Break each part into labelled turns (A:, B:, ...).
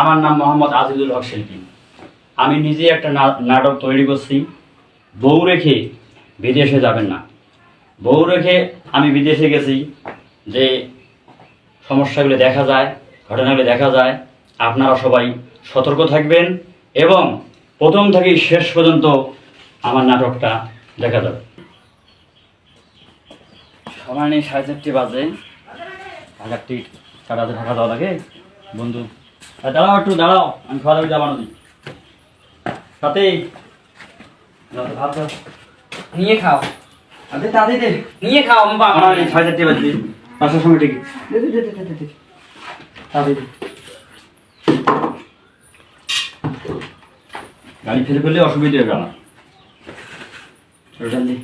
A: আমার নাম মোহাম্মদ আজিজুল হক শিল্পী। আমি নিজে একটা নাটক তৈরি করছি। বউ রেখে বিদেশে যাবেন না। বউ রেখে আমি বিদেশে গেছি যে সমস্যাগুলো দেখা যায়, ঘটনাগুলো দেখা যায়। আপনারা সবাই সতর্ক থাকবেন এবং প্রথম থেকে শেষ পর্যন্ত আমার নাটকটা দেখা যাবে। সময় নেই সাড়ে চারটে বাজে। টিকিট কাটাতে ঢাকা দেওয়া লাগে। বন্ধু। দাঁড়াও একটু দাঁড়াও। আমি খাওয়া দাওয়া যাবানো দিই সাথে। ভাত
B: নিয়ে খাও।
A: আরে তাদের দে
B: নিয়ে খাও আমার বাবা।
A: আমার সাড়ে চারটে বাজে। পাঁচটার সময় দে তাদের গাড়ি ফেলে ফেললে অসুবিধা হবে আমার। ওটা দি।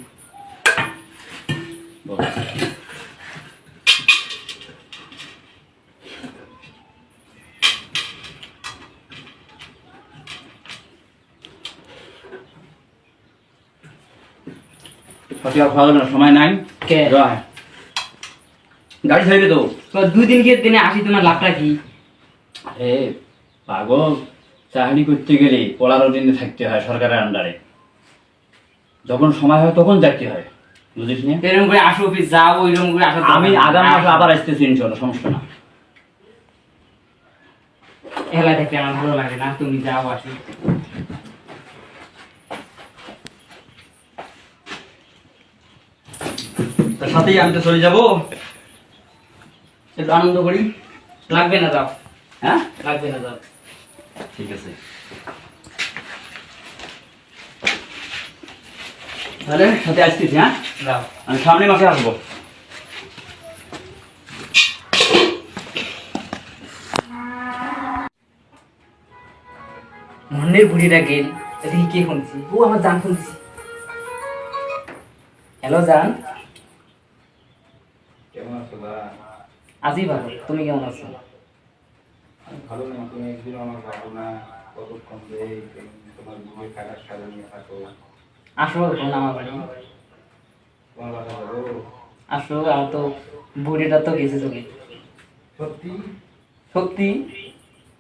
A: বল। সত্যি আর খাওয়া না, সময় নাই।
B: কে?
A: রায়। গাড়ি ছাড়বে তো।
B: তো দুই দিন কি দিনে আসি তোমার লাভটা কি?
A: আরে পাগল। চাকরি করতে গেলে পনেরো দিনে থাকতে হয় সরকারের আন্ডারে যখন সময় হয় তখন যাইতে হয়। বুঝিস না?
B: এরকম করে আসো অফিস যাও ওইরকম করে আসো
A: আমি আগাম মাসে আবার আসতেছি ইনশাল্লাহ সমস্যা না।
B: এলা দেখতে আমার ভালো লাগে না তুমি যাও আসো।
A: তার সাথেই আমি তো চলে যাব। একটু আনন্দ করি।
B: লাগবে না যাও
A: হ্যাঁ?
B: লাগবে না যাও
A: ঠিক আছে। তাহলে সাথে আসতেছি হ্যাঁ? আমি সামনে মাসে আসব।
B: মন্দির বুড়িটা গেল এদিকে কে শুনছি ও আমার জান শুনছি হ্যালো জান।
C: কেমন আছো বা?
B: আছি ভালো। তুমি কেমন আছো?
C: আমি ভালো না তুমি একদিন আমার ভালো না? কতক্ষণ তোমার বুকে থাকার সাথে নিয়ে থাকো।
B: আসো ফোন আমার বাড়ি।
C: তোমার বাসা যাব
B: আসো আমার তো বুড়িটা তো গেছে চলে।
C: সত্যি?
B: সত্যি?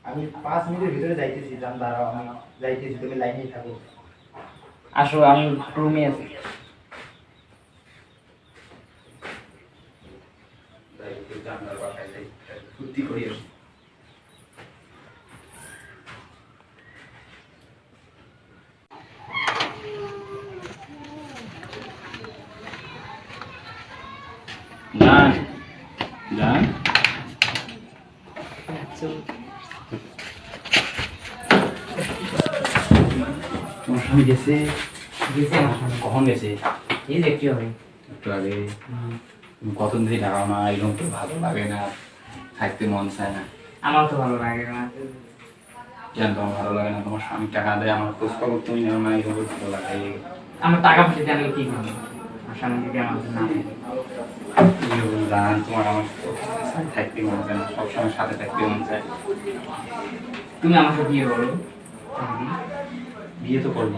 C: আমি পাঁচ মিনিটের ভিতরে যাইতেছি জান দাঁড়াও আমি যাইতেছি তুমি লাইনেই থাকো।
B: আসো আমি রুমে আছি
C: যাইতে জানলার বাসায় যাই সত্যি করি আসি
A: যান যান
C: তোমার স্বামী গেছে?
B: গেছে আমার সামনে।
A: কখন গেছে?
B: এই দেখতে হবে
C: একটু আগে। কতদিন ধরে ঢাকাও না? এরকম তো ভালো লাগে না। থাকতে মন চায় না।
B: আমার তো ভালো লাগে না।
C: কেন তোমার ভালো লাগে না? তোমার স্বামী টাকা দেয় আমার খোঁজ খবর তুমি না এরকম ভালো লাগে।
B: আমার টাকা পয়সা দিয়ে আমি কি করব? আমার সামনে যদি আমার না থাকে।
C: তোমার আমার থাকতে মন চায় না সবসময় সাথে থাকতে মন চায়।
B: তুমি সাথে বিয়ে করো।
C: বিয়ে তো করব।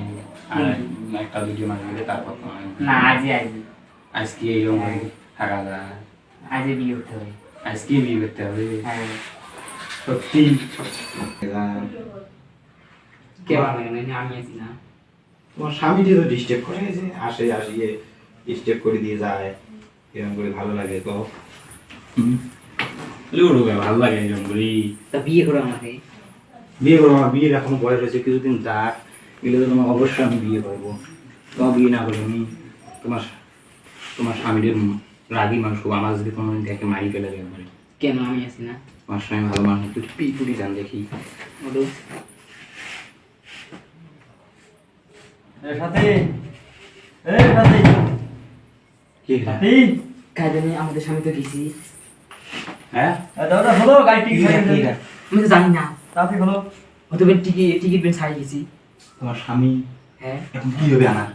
C: আর একটা দুটো মাস গেলে তারপর আমি
B: না আজই আজই।
C: আজকে এইরকম করে থাকা যায়।
B: আজই বিয়ে করতে হবে।
C: আজকে বিয়ে করতে হবে।
B: হ্যাঁ।
C: সত্যি
B: কে পারবে না আমি আছি না।
C: তোমার স্বামীটি তো ডিস্টার্ব করে যে আসে আসিয়ে ডিস্টার্ব করে দিয়ে যায় এরকম করে ভালো লাগে তো। লুডো ভালো লাগে এরকম করি
B: তা বিয়ে করো আমাকে।
C: বিয়ে করব আমার বিয়ের এখনও বয়স হয়েছে কিছুদিন যাক গেলে তো তোমার অবশ্যই আমি বিয়ে করব। তোমার বিয়ে না করলে আমি তোমার তোমার স্বামীদের রাগি মানুষ। আমার যদি তোমার দেখে মারি ফেলে দেবে মানে
B: কেন? আমি আছি না।
C: তোমার স্বামী ভালো মানুষ তুই পি পুরি যান দেখি।
B: বলো।
A: সাথে সাথে
C: কি
B: কাজ আমাদের স্বামী তো গেছি।
A: হ্যাঁ? এ দাও দাও হলো গাড়ি টিকিট ছাড়িয়ে
B: আমি তো জানি না।
A: তাড়াতাড়ি হলো।
B: হয়তো টিকিট টিকিট বেন ছাড়িয়ে গেছি।
C: তোমার স্বামী?
B: হ্যাঁ।
C: এখন কি হবে আমার?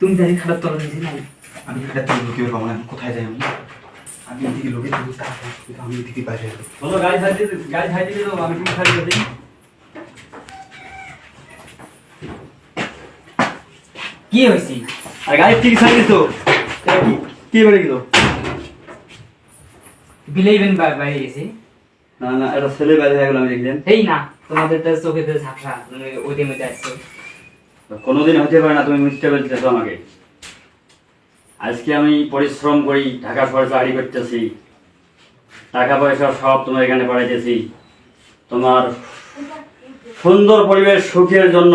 B: তুমি জানি খারাপ তলা দিয়েছি না?
C: আমি এটা থেকে লোকে পাবো না? কোথায় যাই আমি? আমি এদিকে লোকে থাকি আমি এদিকে বাইরে
A: হলো গাড়ি ছাড়িয়ে গাড়ি ছাড়িয়ে দিলো আমি টিকিট ছাড়িয়ে দিই
B: কি হয়েছে?
A: আর গাড়ির টিকিট ছাড়িয়ে দিতো এটা কি বেড়ে গেল?
B: বিলেই বেন বাইরে গেছে।
A: না না এটা ছেলে বাইরে হয়ে গেল আমি দেখলেন
B: এই না তোমাদের তো চোখে তো ঝাপসা তুমি ওইতে মধ্যে আসছো
A: কোনোদিন হতে পারে না তুমি মিথ্যে বলতেছো আমাকে। আজকে আমি পরিশ্রম করি ঢাকা শহরে চাকরি করতেছি। টাকা পয়সা সব তোমার এখানে পাঠাইতেছি তোমার সুন্দর পরিবেশ সুখের জন্য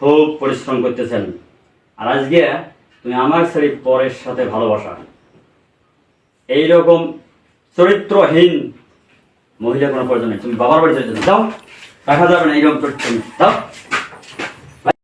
A: খুব পরিশ্রম করতেছেন। আর আজকে তুমি আমার ছেড়ে পরের সাথে ভালোবাসা। এইরকম চরিত্রহীন মহিলা কোনো প্রয়োজন নেই। তুমি বাবার বাড়ি চলে যাও। দেখা যাবে না, এইরকম চরিত্র। যাও।